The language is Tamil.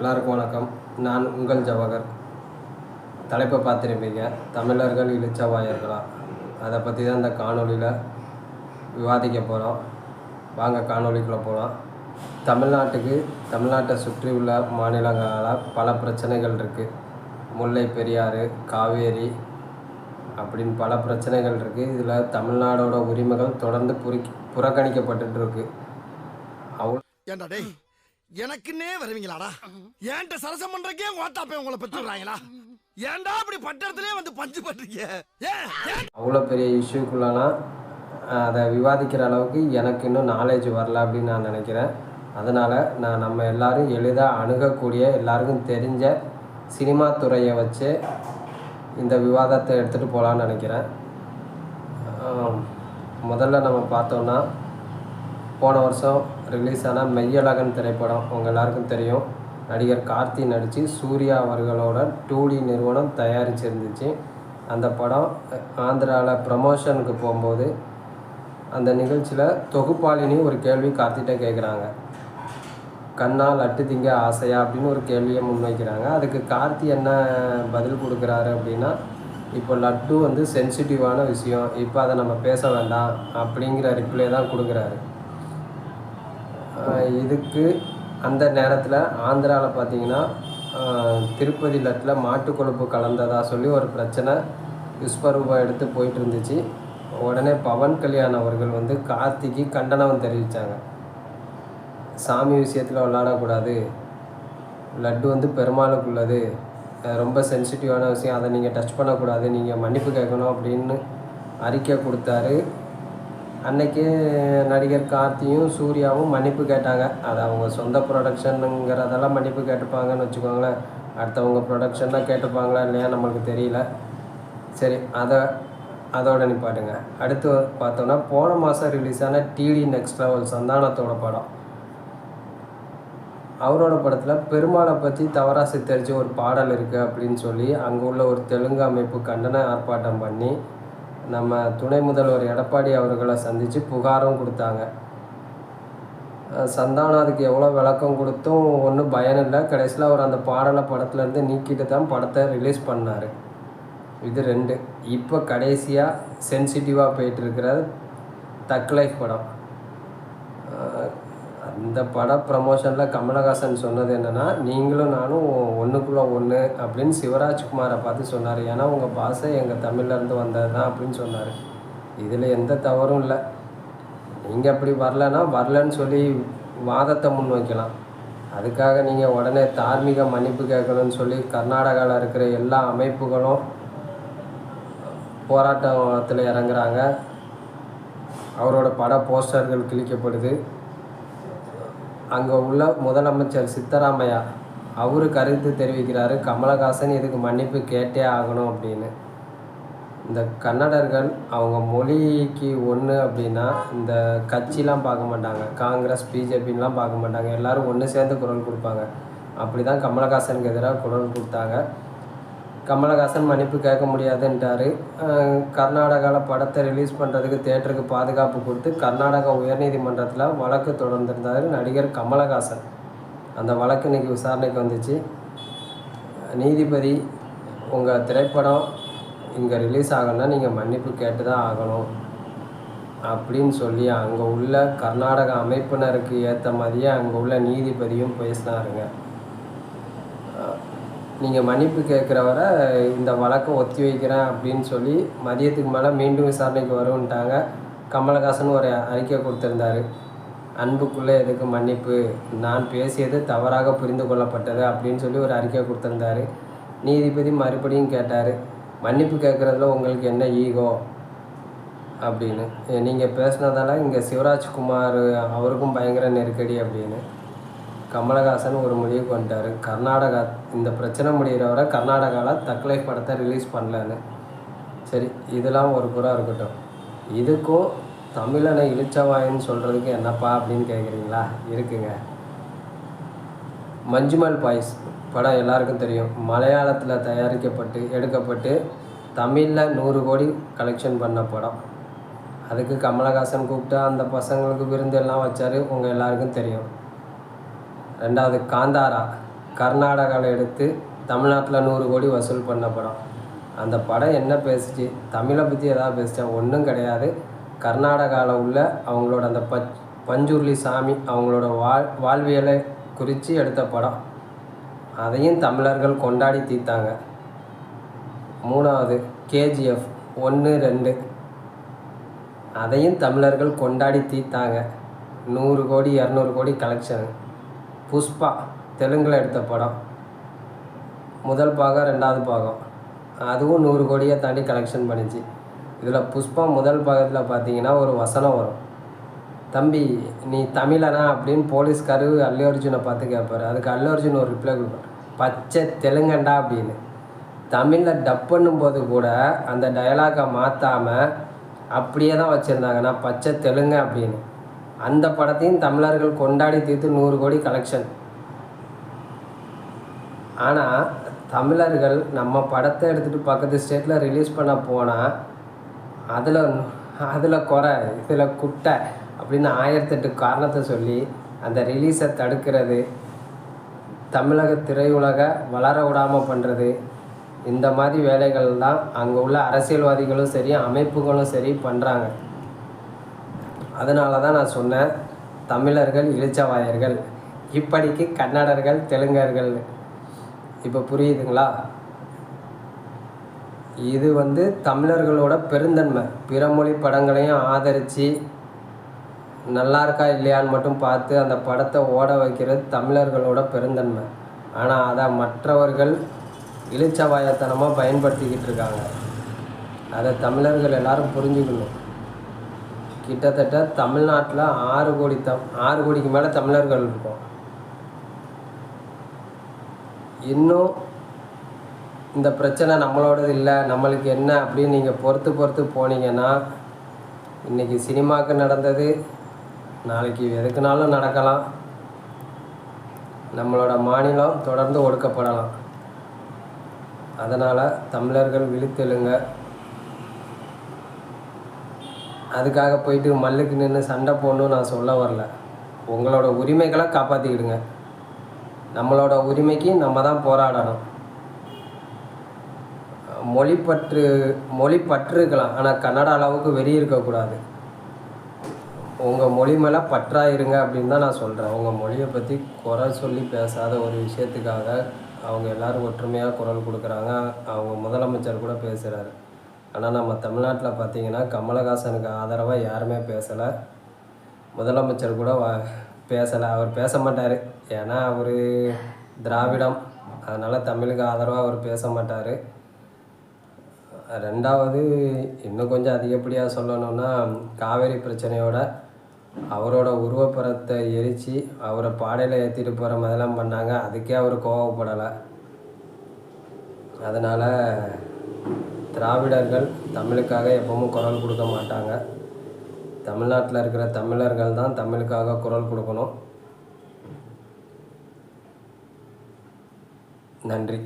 எல்லாருக்கும் வணக்கம். நான் உங்கள் ஜவஹர் தலைப்பை பார்த்துருப்பீங்க. தமிழர்கள் இளிச்சவாயர்களா அதை பற்றி தான் இந்த காணொலியில் விவாதிக்க போகிறோம் வாங்க காணொளிக்குள்ளே போகலாம் தமிழ்நாட்டுக்கு தமிழ்நாட்டை சுற்றி உள்ள மாநிலங்களால் பல பிரச்சனைகள் இருக்குது முல்லை பெரியாறு காவேரி அப்படின்னு பல பிரச்சனைகள் இருக்குது இதில் தமிழ்நாடோட உரிமைகள் தொடர்ந்து புரிக் புறக்கணிக்கப்பட்டுட்டு இருக்கு. அவ்வளோ எனக்குன்னே வருவீங்களாடா? ஏன்ட்ட சரசம் பண்றக்கே ஓட்டாப்பே உங்களை பெற்றுறாங்களா ஏன்டா அப்படி பட்டத்திலே வந்து பஞ்சு பண்றீங்க? ஏன் அவ்வளோ பெரிய இஷ்யூக்குள்ளலாம் அதை விவாதிக்கிற அளவுக்கு எனக்கு இன்னும் நாலேஜ் வரல அப்படின்னு நான் நினைக்கிறேன். அதனால் நான் நம்ம எல்லாரும் எளிதாக அணுகக்கூடிய எல்லாருக்கும் தெரிஞ்ச சினிமா துறையை வச்சு இந்த விவாதத்தை எடுத்துகிட்டு போகலான்னு நினைக்கிறேன். முதல்ல நம்ம பார்த்தோன்னா போன வருஷம் ரிலீஸ் ஆன மெய்யழகன் திரைப்படம் உங்கள் எல்லாருக்கும் தெரியும். நடிகர் கார்த்தி நடித்து சூர்யா அவர்களோட டூடி நிறுவனம் தயாரிச்சிருந்துச்சு. அந்த படம் ஆந்திராவில் ப்ரமோஷனுக்கு போகும்போது அந்த நிகழ்ச்சியில் தொகுப்பாளினி ஒரு கேள்வி கார்த்திகிட்ட கேட்குறாங்க கண்ணா லட்டு திங்க ஆசையா? அப்படின்னு ஒரு கேள்வியை முன்வைக்கிறாங்க. அதுக்கு கார்த்தி என்ன பதில் கொடுக்குறாரு அப்படின்னா இப்போ லட்டு வந்து சென்சிட்டிவான விஷயம். இப்போ அதை நம்ம பேச வேண்டாம். அப்படிங்கிற ரிப்ளை தான் கொடுக்குறாரு. இதுக்கு அந்த நேரத்தில் ஆந்திராவில் பார்த்தீங்கன்னா திருப்பதி லட்டில் மாட்டு கொழுப்பு கலந்ததா சொல்லி ஒரு பிரச்சனை விஸ்வரூபா எடுத்து போயிட்டு இருந்துச்சு உடனே பவன் கல்யாண் அவர்கள் வந்து கார்த்திக்கு கண்டனம் தெரிவித்தாங்க சாமி விஷயத்தில் விளாடக்கூடாது லட்டு வந்து பெருமாளுக்குள்ளது. ரொம்ப சென்சிட்டிவான விஷயம். அதை நீங்கள் டச் பண்ணக்கூடாது. நீங்கள் மன்னிப்பு கேட்கணும் அப்படின்னு அறிக்கை கொடுத்தாரு. அன்னைக்கே நடிகர் கார்த்தியும் சூர்யாவும் மன்னிப்பு கேட்டாங்க. அது அவங்க சொந்த ப்ரொடக்ஷனுங்கிறதெல்லாம் மன்னிப்பு கேட்டுப்பாங்கன்னு வச்சுக்கோங்களேன். அடுத்தவங்க ப்ரொடக்ஷன்லாம் கேட்டுப்பாங்களா இல்லையா நம்மளுக்கு தெரியல. சரி அதை அதோட நிப்பாட்டுங்க. அடுத்து பார்த்தோன்னா போன மாதம் ரிலீஸ் ஆன டிடி நெக்ஸ்ட் லெவல் சந்தானத்தோட படம். அவரோட படத்தில் பெருமாளை பற்றி தவறாக சித்தரித்து ஒரு பாடல் இருக்குது அப்படின்னு சொல்லி அங்கே உள்ள ஒரு தெலுங்கு அமைப்பு கண்டன ஆர்ப்பாட்டம் பண்ணி நம்ம துணை முதல்வர் எடப்பாடி அவர்களை சந்தித்து புகாரும் கொடுத்தாங்க. சந்தானம் அதுக்கு எவ்வளோ விளக்கம் கொடுத்தும் ஒன்றும் பயன் இல்லை. கடைசியில் அவர் அந்த பாடலை படத்துலேருந்து நீக்கிட்டு தான் படத்தை ரிலீஸ் பண்ணார். இது ரெண்டு. இப்போ கடைசியாக சென்சிட்டிவாக போயிட்டுருக்கிற தக் லைஃப் படம். அந்த பட ப்ரமோஷனில் கமலஹாசன் சொன்னது என்னென்னா நீங்களும் நானும் ஒன்றுக்குள்ளே ஒன்று அப்படின்னு சிவராஜ்குமாரை பார்த்து சொன்னார். ஏன்னா உங்கள் பாஷை எங்கள் தமிழ்லேருந்து வந்தது தான் அப்படின்னு சொன்னார். இதில் எந்த தவறும் இல்லை. நீங்கள் அப்படி வரலன்னா வரலன்னு சொல்லி வாதத்தை முன் வைக்கலாம் அதுக்காக நீங்கள் உடனே தார்மீக மன்னிப்பு கேட்கணும்னு சொல்லி கர்நாடகாவில் இருக்கிற எல்லா அமைப்புகளும் போராட்டத்தில் இறங்குறாங்க. அவரோட பட போஸ்டர்கள் கிழிக்கப்படுது. அங்கே உள்ள முதலமைச்சர் சித்தராமையா அவரு கருத்து தெரிவிக்கிறாரு. கமலஹாசன் இதுக்கு மன்னிப்பு கேட்டே ஆகணும் அப்படின்னு. இந்த கன்னடர்கள் அவங்க மொழிக்கு ஒன்று அப்படின்னா இந்த கட்சிலாம் பார்க்க மாட்டாங்க. காங்கிரஸ் பிஜேபின்லாம் பார்க்க மாட்டாங்க. எல்லாரும் ஒன்று சேர்ந்து குரல் கொடுப்பாங்க. அப்படி தான் கமலஹாசனுக்கு எதிராக குரல் கொடுத்தாங்க. கமலஹாசன் மன்னிப்பு கேட்க முடியாதுன்ட்டாரு. கர்நாடகாவில் படத்தை ரிலீஸ் பண்ணுறதுக்கு தேட்டருக்கு பாதுகாப்பு கொடுத்து கர்நாடகா உயர்நீதிமன்றத்தில் வழக்கு தொடர்ந்திருந்தார் நடிகர் கமலஹாசன். அந்த வழக்கு இன்னைக்கு விசாரணைக்கு வந்துச்சு. நீதிபதி உங்கள் திரைப்படம் இங்கே ரிலீஸ் ஆகணும்னா நீங்கள் மன்னிப்பு கேட்டு தான் ஆகணும். அப்படின்னு சொல்லி அங்கே உள்ள கர்நாடக அமைப்பினருக்கு ஏற்ற மாதிரியே அங்கே உள்ள நீதிபதியும் பேசினாருங்க. நீங்கள் மன்னிப்பு கேட்குறவரை இந்த வழக்கம் ஒத்தி வைக்கிறேன் அப்படின்னு சொல்லி மதியத்துக்கு மேலே மீண்டும் விசாரணைக்கு வரும்ன்ட்டாங்க. கமலஹாசன் ஒரு அறிக்கை கொடுத்துருந்தாரு. அன்புக்குள்ளே எதுக்கு மன்னிப்பு? நான் பேசியது தவறாக புரிந்து கொள்ளப்பட்டது அப்படின்னு சொல்லி ஒரு அறிக்கை கொடுத்துருந்தாரு. நீதிபதி மறுபடியும் கேட்டார். மன்னிப்பு கேட்குறதுல உங்களுக்கு என்ன ஈகோ? அப்படின்னு. நீங்கள் பேசுனதால இங்கே சிவராஜ்குமார் அவருக்கும் பயங்கர நெருக்கடி அப்படின்னு. கமலஹாசன் ஒரு முடிவுக்கு வந்துட்டார் கர்நாடகா இந்த பிரச்சனை முடிகிற வரை கர்நாடகாவில் தக்லை படத்தை ரிலீஸ் பண்ணலன்னு. சரி இதெல்லாம் ஒரு புறா இருக்கட்டும். இதுக்கும் தமிழனை இழிச்சவாயின்னு சொல்கிறதுக்கு என்னப்பா அப்படின்னு கேட்குறீங்களா இருக்குங்க. மஞ்சுமல் பாய்ஸ் படம் எல்லாருக்கும் தெரியும். மலையாளத்தில் தயாரிக்கப்பட்டு எடுக்கப்பட்டு தமிழில் நூறு கோடி கலெக்ஷன் பண்ண படம். அதுக்கு கமலஹாசன் கூப்பிட்டு அந்த பசங்களுக்கு விருந்து எல்லாம் வச்சார். உங்கள் எல்லாருக்கும் தெரியும். ரெண்டாவது காந்தாரா கர்நாடகாவில் எடுத்து தமிழ்நாட்டில் நூறு கோடி வசூல் பண்ண படம். அந்த படம் என்ன பேசுச்சு? தமிழை பற்றி எதாவது பேசிட்டேன் ஒன்றும் கிடையாது. கர்நாடகாவில் உள்ள அவங்களோட அந்த பச் பஞ்சுருளி சாமி அவங்களோட வாழ் வாழ்வியலை குறித்து எடுத்த படம். அதையும் தமிழர்கள் கொண்டாடி தீர்த்தாங்க. மூணாவது கேஜிஎஃப் ஒன்று ரெண்டு. அதையும் தமிழர்கள் கொண்டாடி தீர்த்தாங்க. நூறு கோடி இரநூறு கோடி கலெக்ஷன் புஷ்பா தெலுங்கில் எடுத்த படம். முதல் பாகம் ரெண்டாவது பாகம். அதுவும் நூறு கோடியை தாண்டி கலெக்ஷன் பண்ணிச்சு. இதில் புஷ்பா முதல் பாகத்தில் பார்த்தீங்கன்னா ஒரு வசனம் வரும். தம்பி நீ தமிழனா? அப்படின்னு போலீஸ்காரு அல்லு அர்ஜுனை பார்த்து கேட்பாரு அதுக்கு அல்லு அர்ஜுன் ஒரு ரிப்ளை கொடுப்பார். பச்சை தெலுங்கண்டா? அப்படின்னு. தமிழில் டப் பண்ணும்போது கூட அந்த டயலாகை மாற்றாமல் அப்படியே தான் வச்சுருந்தாங்கன்னா பச்சை தெலுங்கு அப்படின்னு. அந்த படத்தையும் தமிழர்கள் கொண்டாடி தீர்த்து நூறு கோடி கலெக்ஷன் ஆனால் தமிழர்கள் நம்ம படத்தை எடுத்துகிட்டு பக்கத்து ஸ்டேட்டில் ரிலீஸ் பண்ண போனால் அதில் அதில் குறை இதில் குட்டை அப்படின்னு ஆயிரத்தெட்டு காரணத்தை சொல்லி அந்த ரிலீஸை தடுக்கிறது தமிழக திரையுலக வளர விடாமல் பண்ணுறது இந்த மாதிரி வேலைகள் தான் அங்கே உள்ள அரசியல்வாதிகளும் சரி அமைப்புகளும் சரி பண்ணுறாங்க அதனால தான் நான் சொன்னேன் தமிழர்கள் இளிச்சவாயர்கள் இப்படிக்கு கன்னடர்கள் தெலுங்கர்கள். இப்போ புரியுதுங்களா? இது வந்து தமிழர்களோட பெருந்தன்மை. பிற மொழி படங்களையும் ஆதரித்து நல்லா இருக்கா இல்லையான்னு மட்டும் பார்த்து அந்த படத்தை ஓட வைக்கிறது தமிழர்களோட பெருந்தன்மை. ஆனால் அதை மற்றவர்கள் இளிச்சவாயத்தனமாக பயன்படுத்திக்கிட்டு இருக்காங்க. அதை தமிழர்கள் எல்லாரும் புரிஞ்சுக்கணும். கிட்டத்தட்ட தமிழ்நாட்டில் ஆறு கோடி தம் ஆறு கோடிக்கு மேலே தமிழர்கள் இருக்கோம். இன்னும் இந்த பிரச்சனை நம்மளோடது இல்லை நம்மளுக்கு என்ன அப்படின்னு நீங்கள் பொறுத்து பொறுத்து போனீங்கன்னா இன்றைக்கி சினிமாவுக்கு நடந்தது நாளைக்கு எதுக்குனாலும் நடக்கலாம். நம்மளோட மாநிலம் தொடர்ந்து ஒடுக்கப்படலாம். அதனால் தமிழர்கள் விழித்தெழுங்க. அதுக்காக போயிட்டு மல்லுக்கு நின்று சண்டை போடணும்னு நான் சொல்ல வரல. உங்களோட உரிமைகளை காப்பாற்றிக்கிடுங்க நம்மளோட உரிமைக்கு நம்ம தான் போராடணும். மொழிப்பற்று மொழி இருக்கலாம். ஆனால் கன்னடா அளவுக்கு வெளியே இருக்கக்கூடாது. உங்கள் மொழி மேலே பற்றா இருங்க அப்படின்னு தான் நான் சொல்கிறேன் உங்கள் மொழியை பற்றி குறை சொல்லி பேசாத ஒரு விஷயத்துக்காக அவங்க எல்லோரும் ஒற்றுமையாக குரல் கொடுக்குறாங்க. அவங்க முதலமைச்சர் கூட பேசுகிறாரு ஆனால் நம்ம தமிழ்நாட்டில் பார்த்திங்கன்னா கமலஹாசனுக்கு ஆதரவாக யாருமே பேசலை. முதலமைச்சர் கூட வ பேசலை. அவர் பேச மாட்டார். ஏன்னா அவர் திராவிடம். அதனால் தமிழுக்கு ஆதரவாக அவர் பேச மாட்டார். ரெண்டாவது இன்னும் கொஞ்சம் அதிகப்படியாக சொல்லணும்னா காவேரி பிரச்சனையோட அவரோட உருவப்படத்தை எரித்து அவரை பாடையில் ஏற்றிட்டு போகிற மாதிரிலாம் பண்ணாங்க. அதுக்கே அவர் கோவப்படலை. அதனால் திராவிடர்கள் தமிழுக்காக எப்பவும் குரல் கொடுக்க மாட்டாங்க. தமிழ்நாட்டில் இருக்கிற தமிழர்கள் தான் தமிழுக்காக குரல் கொடுக்கணும். நன்றி.